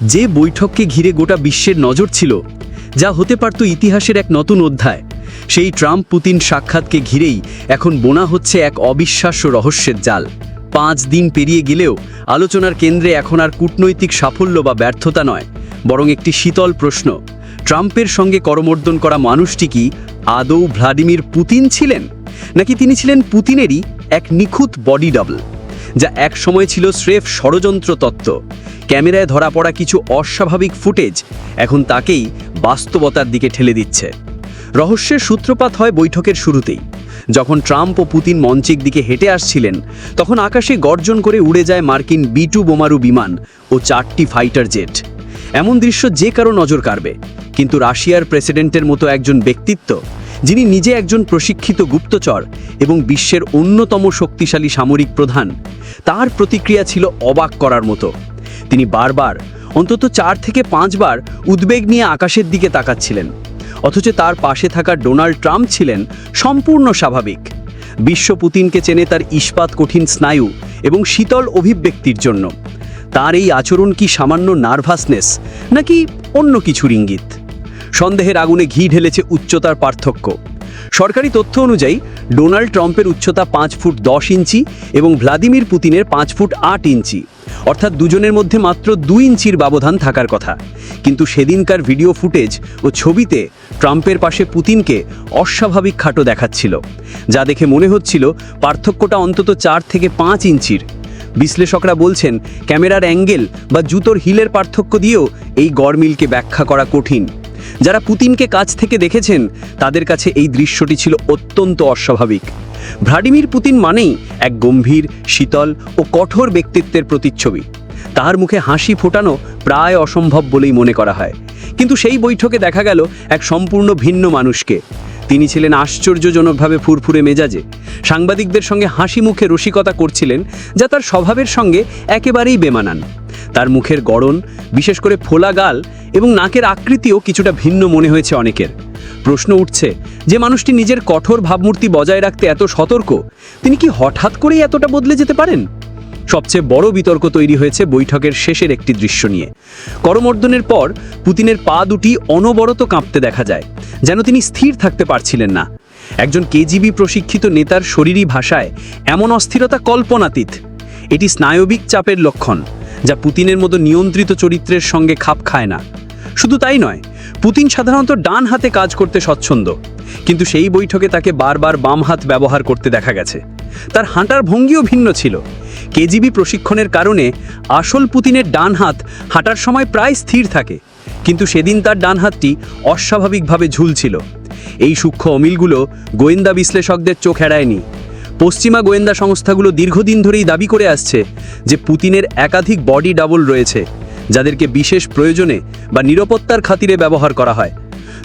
যে বৈঠককে ঘিরে গোটা বিশ্বের নজর ছিল, যা হতে পারত ইতিহাসের এক নতুন অধ্যায়, সেই ট্রাম্প পুতিন সাক্ষাৎকে ঘিরেই এখন বোনা হচ্ছে এক অবিশ্বাস্য রহস্যের জাল। পাঁচ দিন পেরিয়ে গেলেও আলোচনার কেন্দ্রে এখন আর কূটনৈতিক সাফল্য বা ব্যর্থতা নয়, বরং একটি শীতল প্রশ্ন, ট্রাম্পের সঙ্গে করমর্দন করা মানুষটি কি আদৌ ভ্লাদিমির পুতিন ছিলেন? নাকি তিনি ছিলেন পুতিনেরই এক নিখুঁত বডি ডাবল? যা এক সময় ছিল স্রেফ ষড়যন্ত্র তত্ত্ব। ক্যামেরায় ধরা পড়া কিছু অস্বাভাবিক ফুটেজ এখন তাকেই বাস্তবতার দিকে ঠেলে দিচ্ছে। রহস্যের সূত্রপাত হয় বৈঠকের শুরুতেই। যখন ট্রাম্প ও পুতিন মঞ্চের দিকে হেঁটে আসছিলেন, তখন আকাশে গর্জন করে উড়ে যায় মার্কিন বি টু বোমারু বিমান ও চারটি ফাইটার জেট। এমন দৃশ্য যে কারও নজর কাড়বে। কিন্তু রাশিয়ার প্রেসিডেন্টের মতো একজন ব্যক্তিত্ব যিনি নিজে একজন প্রশিক্ষিত গুপ্তচর এবং বিশ্বের অন্যতম শক্তিশালী সামরিক প্রধান। তার প্রতিক্রিয়া ছিল অবাক করার মতো। তিনি বারবার, অন্তত চার থেকে পাঁচবার উদ্বেগ নিয়ে আকাশের দিকে তাকাচ্ছিলেন। অথচ তার পাশে থাকা ডোনাল্ড ট্রাম্প ছিলেন সম্পূর্ণ স্বাভাবিক। বিশ্ব পুতিনকে চেনে তার ইস্পাত কঠিন স্নায়ু এবং শীতল অভিব্যক্তির জন্য। তার এই আচরণ কি সামান্য নার্ভাসনেস নাকি অন্য কিছুর ইঙ্গিত? সন্দেহের আগুনে ঘি ঢেলেছে উচ্চতার পার্থক্য। সরকারি তথ্য অনুযায়ী, ডোনাল্ড ট্রাম্পের উচ্চতা পাঁচ ফুট দশ ইঞ্চি এবং ভ্লাদিমির পুতিনের পাঁচ ফুট আট ইঞ্চি। অর্থাৎ দুজনের মধ্যে মাত্র দুই ইঞ্চির ব্যবধান থাকার কথা। কিন্তু সেদিনকার ভিডিও ফুটেজ ও ছবিতে ট্রাম্পের পাশে পুতিনকে অস্বাভাবিক খাটো দেখাচ্ছিল, যা দেখে মনে হচ্ছিল পার্থক্যটা অন্তত চার থেকে পাঁচ ইঞ্চির। বিশ্লেষকরা বলছেন, ক্যামেরার অ্যাঙ্গেল বা জুতোর হিলের পার্থক্য দিয়েও এই গড়মিলকে ব্যাখ্যা করা কঠিন। যারা পুতিনকে কাছ থেকে দেখেছেন, তাদের কাছে এই দৃশ্যটি ছিল অত্যন্ত অস্বাভাবিক। ভ্লাদিমির পুতিন মানেই এক গম্ভীর, শীতল ও কঠোর ব্যক্তিত্বের প্রতিচ্ছবি। তার মুখে হাসি ফোটানো প্রায় অসম্ভব বলেই মনে করা হয়। কিন্তু সেই বৈঠকে দেখা গেল এক সম্পূর্ণ ভিন্ন মানুষকে। তিনি ছিলেন আশ্চর্যজনকভাবে ফুরফুরে মেজাজে। সাংবাদিকদের সঙ্গে হাসি মুখে রসিকতা করছিলেন, যা তার স্বভাবের সঙ্গে একেবারেই বেমানান। তার মুখের গড়ন, বিশেষ করে ফোলা গাল এবং নাকের আকৃতিও কিছুটা ভিন্ন মনে হয়েছে অনেকের। প্রশ্ন উঠছে, যে মানুষটি নিজের কঠোর ভাবমূর্তি বজায় রাখতে এত সতর্ক, তিনি কি হঠাৎ করেই এতটা বদলে যেতে পারেন? সবচেয়ে বড় বিতর্ক তৈরি হয়েছে বৈঠকের শেষের একটি দৃশ্য নিয়ে। করমর্দনের পর পুতিনের পা দুটি অনবরত কাঁপতে দেখা যায়, যেন তিনি স্থির থাকতে পারছিলেন না। একজন কেজিবি প্রশিক্ষিত নেতার শরীরী ভাষায় এমন অস্থিরতা কল্পনাতীত। এটি স্নায়বিক চাপের লক্ষণ। যা পুতিনের মতো নিয়ন্ত্রিত চরিত্রের সঙ্গে খাপ খায় না। শুধু তাই নয়, পুতিন সাধারণত ডান হাতে কাজ করতে স্বচ্ছন্দ, কিন্তু সেই বৈঠকে তাকে বারবার বাম হাত ব্যবহার করতে দেখা গেছে। তার হাঁটার ভঙ্গিও ভিন্ন ছিল। কেজিবি প্রশিক্ষণের কারণে আসল পুতিনের ডান হাত হাঁটার সময় প্রায় স্থির থাকে, কিন্তু সেদিন তার ডান হাতটি অস্বাভাবিকভাবে ঝুলছিল। এই সূক্ষ্ম অমিলগুলো গোয়েন্দা বিশ্লেষকদের চোখ এড়ায়নি। পশ্চিমা গোয়েন্দা সংস্থাগুলো দীর্ঘদিন ধরেই দাবি করে আসছে যে পুতিনের একাধিক বডি ডাবল রয়েছে, যাদেরকে বিশেষ প্রয়োজনে বা নিরাপত্তার খাতিরে ব্যবহার করা হয়।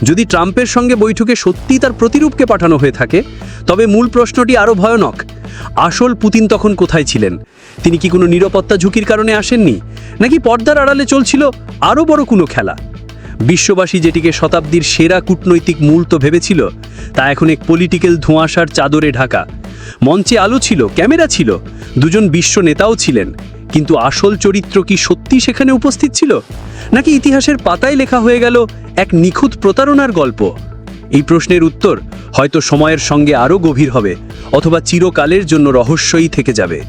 যদি ট্রাম্পের সঙ্গে বৈঠকে সত্যিই তার প্রতিরূপকে পাঠানো হয়ে থাকে, তবে মূল প্রশ্নটি আরও ভয়ানক, আসল পুতিন তখন কোথায় ছিলেন? তিনি কি কোনো নিরাপত্তা ঝুঁকির কারণে আসেননি, নাকি পর্দার আড়ালে চলছিল আরও বড় কোনো খেলা? বিশ্ববাসী যেটিকে শতাব্দীর সেরা কূটনৈতিক মূল তো ভেবেছিল, তা এখন এক পলিটিক্যাল ধোঁয়াশার চাদরে ঢাকা। মঞ্চে আলো ছিল, ক্যামেরা ছিল। দুজন বিশ্ব নেতাও ছিলেন। কিন্তু আসল চরিত্র কি সত্যি সেখানে উপস্থিত ছিল? নাকি ইতিহাসের পাতায় লেখা হয়ে গেল এক নিখুঁত প্রতারণার গল্প? এই প্রশ্নের উত্তর হয়তো সময়ের সঙ্গে আরও গভীর হবে, অথবা চিরকালের জন্য রহস্যই থেকে যাবে।